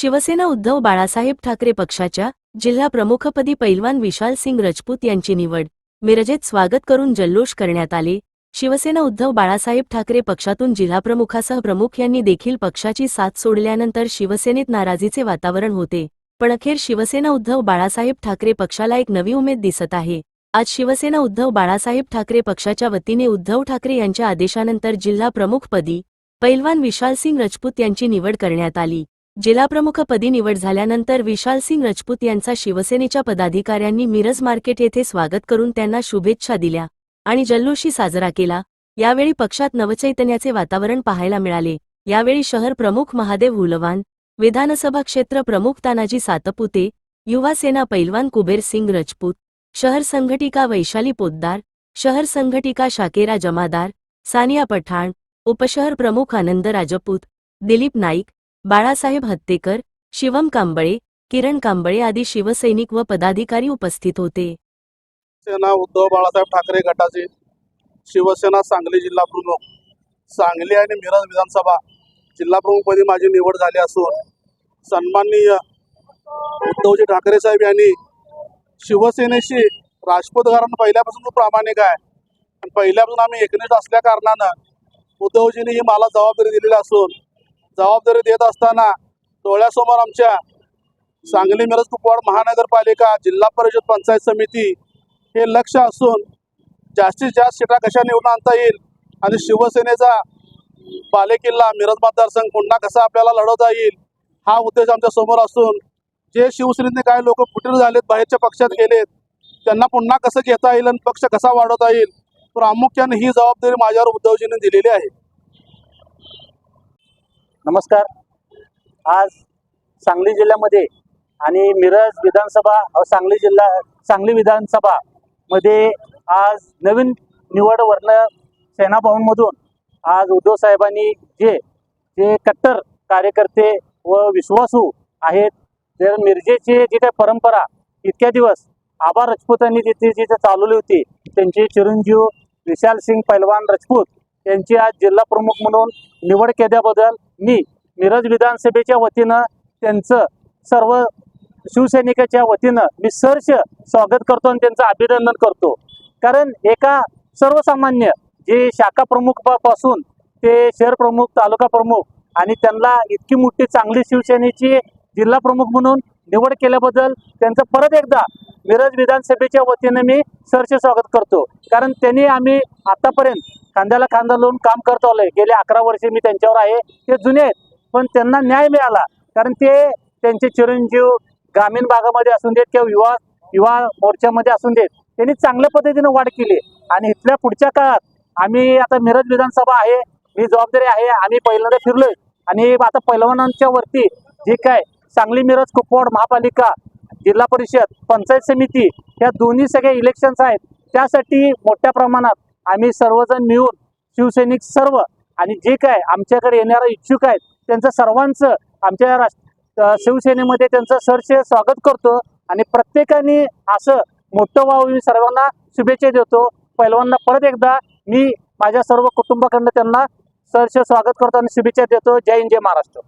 शिवसेना उद्धव बाळासाहेब ठाकरे पक्षाच्या जिल्हा प्रमुखपदी पैलवान विशाल सिंग रजपूत यांची निवड. मिरजेत स्वागत करून जल्लोष करण्यात आले. शिवसेना उद्धव बाळासाहेब ठाकरे पक्षातून जिल्हाप्रमुखासह प्रमुख यांनी देखील पक्षाची साथ सोडल्यानंतर शिवसेनेत नाराजीचे वातावरण होते. पण अखेर शिवसेना उद्धव बाळासाहेब ठाकरे पक्षाला एक नवी उमेद दिसत आहे. आज शिवसेना उद्धव बाळासाहेब ठाकरे पक्षाच्या वतीने उद्धव ठाकरे यांच्या आदेशानंतर जिल्हा प्रमुखपदी पैलवान विशाल सिंग रजपूत यांची निवड करण्यात आली. जिल्हाप्रमुखपदी निवड झाल्यानंतर विशाल सिंग रजपूत यांचा शिवसेनेच्या पदाधिकाऱ्यांनी मिरज मार्केट येथे स्वागत करून त्यांना शुभेच्छा दिल्या आणि जल्लोषी साजरा केला. यावेळी पक्षात नवचैतन्याचे वातावरण पाहायला मिळाले. यावेळी शहर प्रमुख महादेव हुलवान विधानसभा क्षेत्र प्रमुख तानाजी सातपुते युवा सेना पैलवान कुबेर सिंग रजपूत शहर संघटिका वैशाली पोद्दार शहर संघटिका शाकेरा जमादार सानिया पठाण उपशहर प्रमुख आनंद राजपूत दिलीप नाईक बाळासाहेब हत्तेकर शिवम कांबळे किरण कांबळे आदी शिवसैनिक व पदाधिकारी उपस्थित होते. सेना उद्धव बाळासाहेब ठाकरे गटाचे शिवसेना सांगली जिल्हा प्रमुख सांगली आणि मिरज विधानसभा जिल्हा प्रमुखपदी माझी निवड झाली असून सन्माननीय उद्धवजी ठाकरे साहेब यांनी शिवसेनेशी राजपूत घराणं पहिल्यापासून खूप प्रामाणिक आहे. आणि पहिल्यापासून आम्ही एकनिष्ठ असल्या कारणानं उद्धवजींनी ही मला जबाबदारी दिलेली असून जबाबदारी देत असताना डोळ्यासमोर आमच्या सांगली मिरज कुपवाड महानगरपालिका जिल्हा परिषद पंचायत समिती हे लक्ष असून जास्तीत जास्त सीटा कशा निवडून आणता येईल आणि शिवसेनेचा बालेकिल्ला मिरज मतदारसंघ पुन्हा कसा आपल्याला लढवता येईल हा उद्देश आमच्यासमोर असून जे शिवसेनेतले काही लोक फुटीर झालेत बाहेरच्या पक्षात गेलेत त्यांना पुन्हा कसं घेता येईल आणि पक्ष कसा वाढवता येईल प्रामुख्याने ही जबाबदारी माझ्यावर उद्धवजींनी दिलेली आहे. नमस्कार. आज सांगली जिल्ह्यामध्ये आणि मिरज विधानसभा सांगली जिल्हा सांगली विधानसभा मध्ये आज नवीन निवड वर्ण सेना भवनमधून आज उद्धव साहेबांनी जे जे कट्टर कार्यकर्ते व विश्वासू आहेत तर मिरजेची जी काही परंपरा इतक्या दिवस आबा राजपूतांनी जिथे जिथे चालवली होती त्यांचे चिरंजीव विशाल सिंग पैलवान राजपूत यांची आज जिल्हा प्रमुख म्हणून निवड केल्याबद्दल मी मिरज विधानसभेच्या वतीनं त्यांचं सर्व शिवसैनिकाच्या वतीनं मी सहर्ष स्वागत करतो आणि त्यांचं अभिनंदन करतो. कारण एका सर्वसामान्य जे शाखा प्रमुखपासून ते शहर प्रमुख तालुका प्रमुख आणि त्यांना इतकी मोठी चांगली शिवसेनेची जिल्हा प्रमुख म्हणून निवड केल्याबद्दल त्यांचं परत एकदा मिरज विधानसभेच्या वतीनं मी सरचे स्वागत करतो. कारण त्यांनी आम्ही आतापर्यंत खांद्याला खांदा लावून काम करत आलोय. गेले अकरा वर्षे मी त्यांच्यावर आहे. ते जुने आहेत पण त्यांना न्याय मिळाला. कारण ते त्यांचे चिरंजीव ग्रामीण भागामध्ये असून देत किंवा युवा युवा मोर्चामध्ये असून देत त्यांनी चांगल्या पद्धतीने वाढ केली. आणि इथल्या पुढच्या काळात आम्ही आता मिरज विधानसभा आहे मी जबाबदारी आहे आम्ही पहिल्यांदा फिरलोय. आणि आता पैलवानांच्या वरती जे काय सांगली मिरज कुपवाड महापालिका जिल्हा परिषद पंचायत समिती या दोन्ही सगळे इलेक्शन्स आहेत त्यासाठी मोठ्या प्रमाणात आम्ही सर्वजण मिळून शिवसैनिक सर्व आणि जे काय आमच्याकडे येणारा इच्छुक आहेत त्यांचं सर्वांचं आमच्या राष्ट्र शिवसेनेमध्ये त्यांचं सरसे स्वागत करतो आणि प्रत्येकाने असं मोठं व्हावं मी सर्वांना शुभेच्छा देतो. पैलवांना परत एकदा मी माझ्या सर्व कुटुंबाकडनं त्यांना सरसे स्वागत करतो आणि शुभेच्छा देतो. जय हिंद जय महाराष्ट्र.